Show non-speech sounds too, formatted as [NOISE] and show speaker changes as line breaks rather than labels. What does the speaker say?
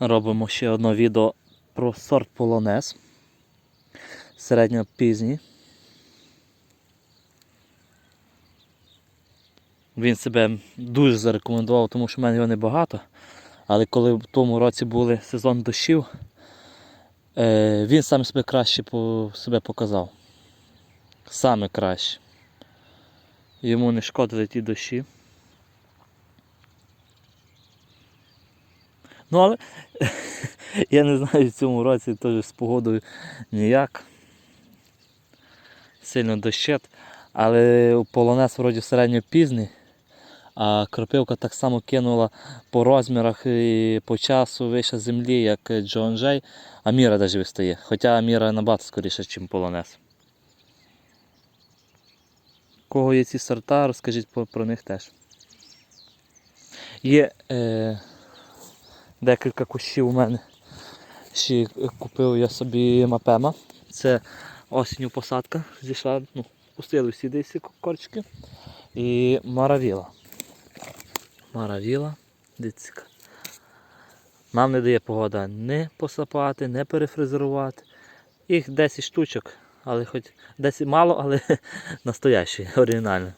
Робимо ще одне відео про сорт полонез. Середньопізній. Він себе дуже зарекомендував, тому що в мене його небагато. Але коли в тому році були сезон дощів, е, він сам себе краще себе показав. Саме краще. Йому не шкодили ті дощі. Ну, але [LAUGHS] я не знаю в цьому році теж з погодою ніяк. Сильно дощет. Але полонез вроді середньопізний, а кропивка так само кинула по розмірах і по часу вище землі, як Джон Джей, а Міра навіть вистає. Хоча Міра набагато скоріше, ніж полонез. Кого є ці сорта, розкажіть про них теж. Є е, декілька кущів у мене. Ще купив я собі мапема. Це осінню посадка зійшла, ну, пустили всі десь корчики. І маравіла. Маравіла, дивіться. Нам не дає погода не посапати, не перефрезерувати. Їх 10 штучок, але хоч 10 мало, але [LAUGHS] настоящі, оригінальні.